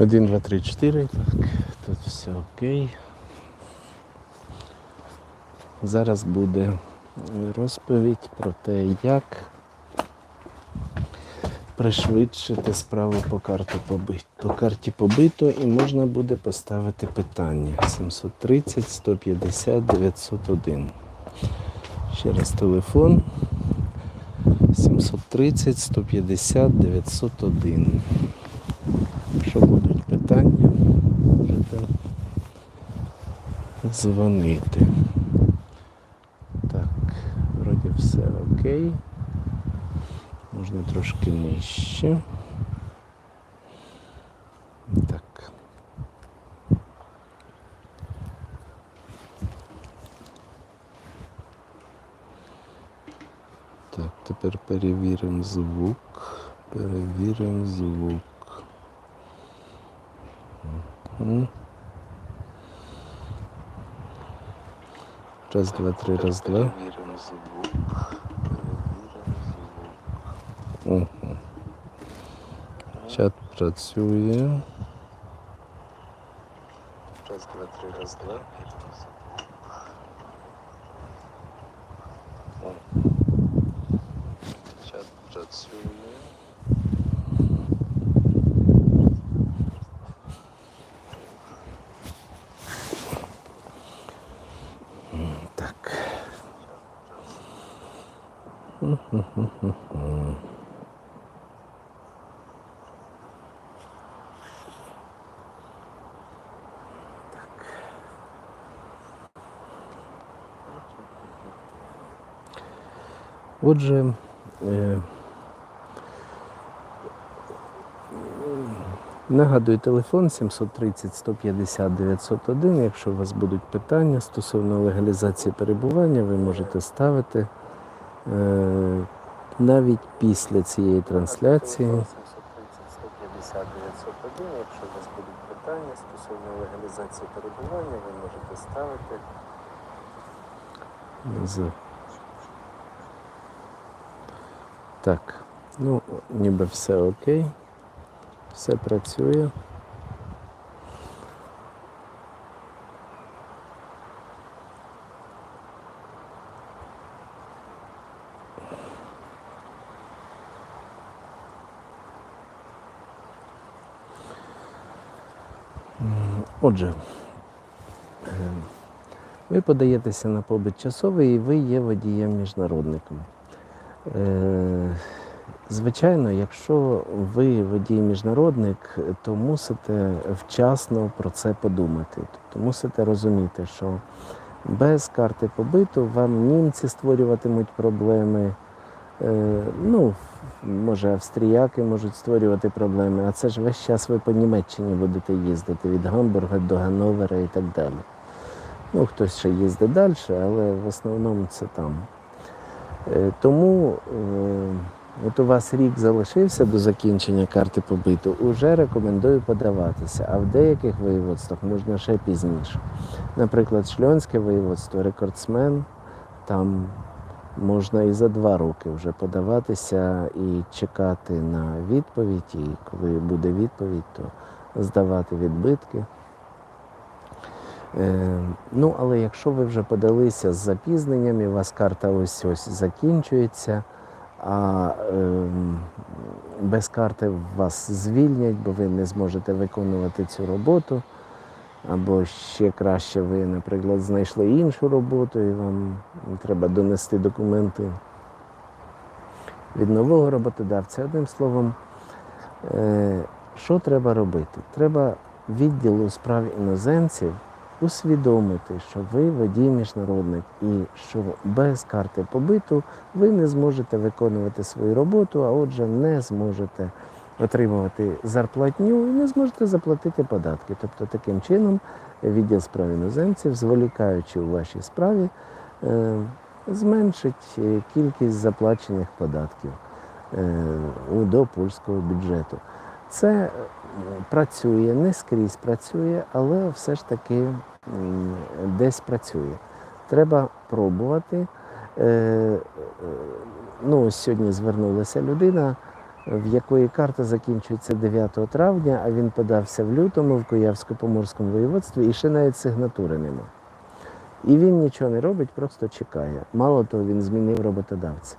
Один, два, три, чотири. Так, тут все окей. Зараз буде розповідь про те, як пришвидшити справу по карті побит. По карті побито і можна буде поставити питання 730 150 901. Ще раз телефон 730 150 901. Якщо будуть питання, можете дзвонити. Так, вроді все окей. Можна трошки нижче. Так. Так, тепер перевіримо звук. Перевіримо звук. Мгм. Раз, два, три, раз, два. Перевіримо звук. Угу. Чат працює. Раз, два, три, раз, два. О. Чат працює. М, Так. Отже, е, нагадую, телефон 730 150 901. Якщо у вас будуть питання стосовно легалізації перебування, ви можете ставити е, навіть після цієї трансляції. 730 150 901. Якщо у вас будуть питання стосовно легалізації перебування, ви можете ставити. з Так, ну, ніби все окей. Все працює. Отже, е, ви подаєтеся на побит часовий і ви є водієм-міжнародником. Е, Звичайно, якщо ви водій-міжнародник, то мусите вчасно про це подумати. Тобто мусите розуміти, що без карти побиту вам німці створюватимуть проблеми. Е, Ну, може, австріяки можуть створювати проблеми, а це ж весь час ви по Німеччині будете їздити від Гамбурга до Ганновера і так далі. Ну, хтось ще їздить далі, але в основному це там. Е, Тому е, от у вас рік залишився до закінчення карти побиту, уже рекомендую подаватися, а в деяких воєводствах можна ще пізніше. Наприклад, Шльонське воєводство, рекордсмен, там можна і за два роки вже подаватися і чекати на відповідь, і коли буде відповідь, то здавати відбитки. Е, ну, але якщо ви вже подалися з запізненням, і у вас карта ось ось закінчується, а е, без карти вас звільнять, бо ви не зможете виконувати цю роботу. Або ще краще, ви, наприклад, знайшли іншу роботу, і вам треба донести документи від нового роботодавця. Одним словом, е, що треба робити? Треба відділу справ іноземців усвідомити, що ви водій міжнародник і що без карти побиту ви не зможете виконувати свою роботу, а отже, не зможете отримувати зарплатню і не зможете заплатити податки. Тобто таким чином відділ справ іноземців, зволікаючи у вашій справі, е, зменшить е, кількість заплачених податків е, до польського бюджету. Це працює, не скрізь працює, але все ж таки десь працює. Треба пробувати. Е, е, Ну, ось сьогодні звернулася людина в якої карта закінчується 9 травня, а він подався в лютому в Куявсько-Поморському воєводстві і ще навіть сигнатури нема. І він нічого не робить, просто чекає. Мало того, він змінив роботодавця.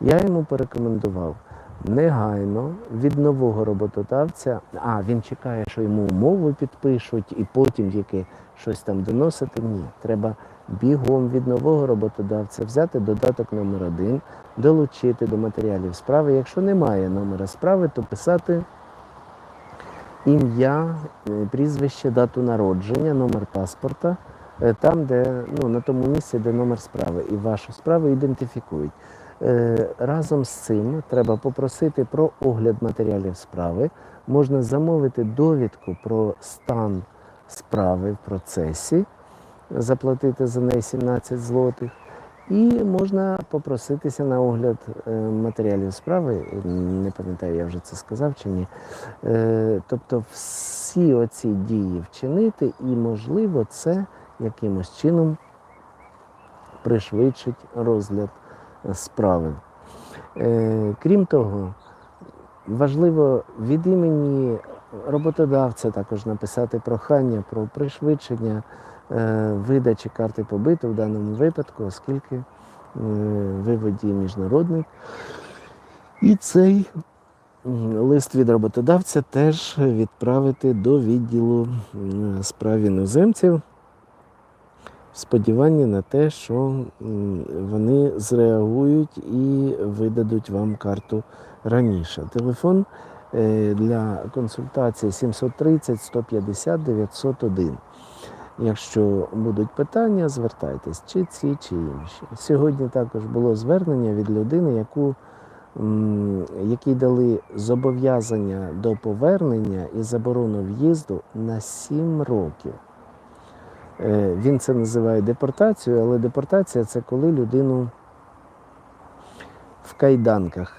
Я йому порекомендував негайно від нового роботодавця, а він чекає, що йому умови підпишуть, і потім тільки щось там доносити. Ні, треба бігом від нового роботодавця взяти додаток номер один, долучити до матеріалів справи. Якщо немає номера справи, то писати ім'я, е, прізвище, дату народження, номер паспорта, е, там, де ну, на тому місці, де номер справи, і вашу справу ідентифікують. Е, Разом з цим треба попросити про огляд матеріалів справи. Можна замовити довідку про стан справи в процесі, заплатити за неї 17 злотих. І можна попроситися на огляд е, матеріалів справи. Не пам'ятаю, я вже це сказав чи ні. Е, Тобто всі оці дії вчинити, і, можливо, це якимось чином пришвидшить розгляд справи. Е, Крім того, важливо від імені роботодавця також написати прохання про пришвидшення е, видачі карти побиту в даному випадку, оскільки е, ви водій міжнародний. І цей лист від роботодавця теж відправити до відділу справ іноземців в сподіванні на те, що вони зреагують і видадуть вам карту раніше. Телефон е, для консультації 730 150 901. Якщо будуть питання, звертайтесь, чи ці, чи інші. Сьогодні також було звернення від людини, яку, якій дали зобов'язання до повернення і заборону в'їзду на 7 років. Е, Він це називає депортацією, але депортація це коли людину в кайданках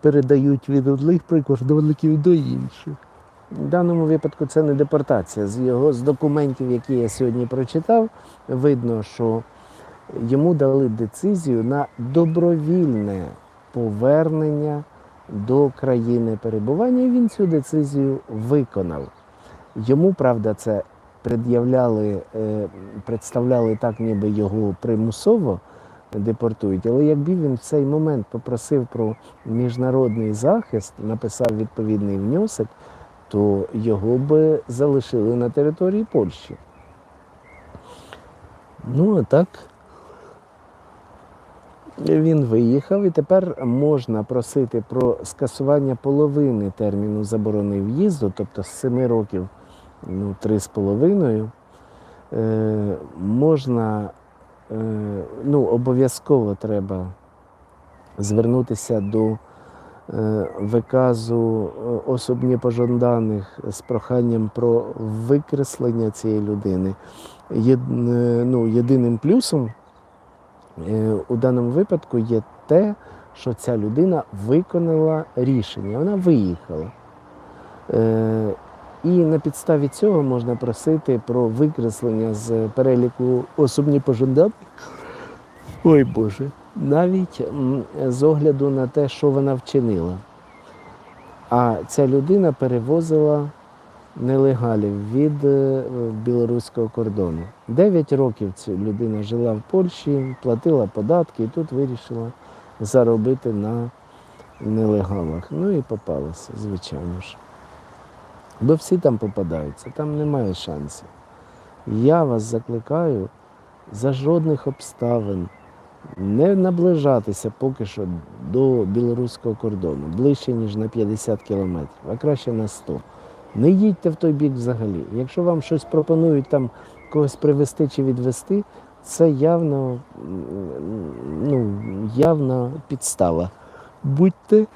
передають від одних прикордонників до інших. В даному випадку це не депортація. З його з документів, які я сьогодні прочитав, видно, що йому дали децизію на добровільне повернення до країни перебування, і він цю децизію виконав. Йому, правда, це пред'являли, е, представляли так, ніби його примусово депортують. Але якби він в цей момент попросив про міжнародний захист, написав відповідний внесок, то його би залишили на території Польщі. Ну, а так. Він виїхав і тепер можна просити про скасування половини терміну заборони в'їзду, тобто з 7 років ну, 3,5. Е, можна, е, ну, обов'язково треба звернутися до е, виказу е, особ непожаданих з проханням про викреслення цієї людини. Єд, е, ну, єдиним плюсом у даному випадку є те, що ця людина виконала рішення, вона виїхала. І на підставі цього можна просити про викреслення з переліку особ непожаданих. Ой Боже, навіть з огляду на те, що вона вчинила. А ця людина перевозила нелегалів від е, білоруського кордону. Дев'ять років ця людина жила в Польщі, платила податки і тут вирішила заробити на нелегалах. Ну і попалася, звичайно ж. Бо всі там попадаються, там немає шансів. Я вас закликаю за жодних обставин не наближатися поки що до білоруського кордону, ближче, ніж на 50 кілометрів, а краще на 100. Не їдьте в той бік взагалі. Якщо вам щось пропонують там когось привезти чи відвезти, це явно, ну, явна підстава. Будьте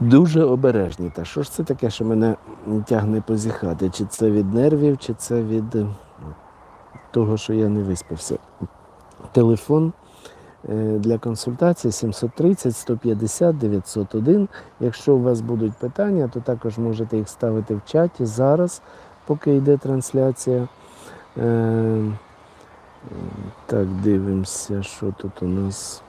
дуже обережні. Та що ж це таке, що мене тягне позіхати? Чи це від нервів, чи це від е, того, що я не виспався. Телефон е, для консультації 730 150 901. Якщо у вас будуть питання, то також можете їх ставити в чаті зараз, поки йде трансляція. Е, Так, дивимося, що тут у нас.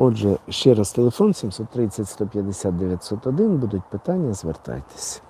Отже, ще раз телефон 730 150 901. Будуть питання, звертайтеся.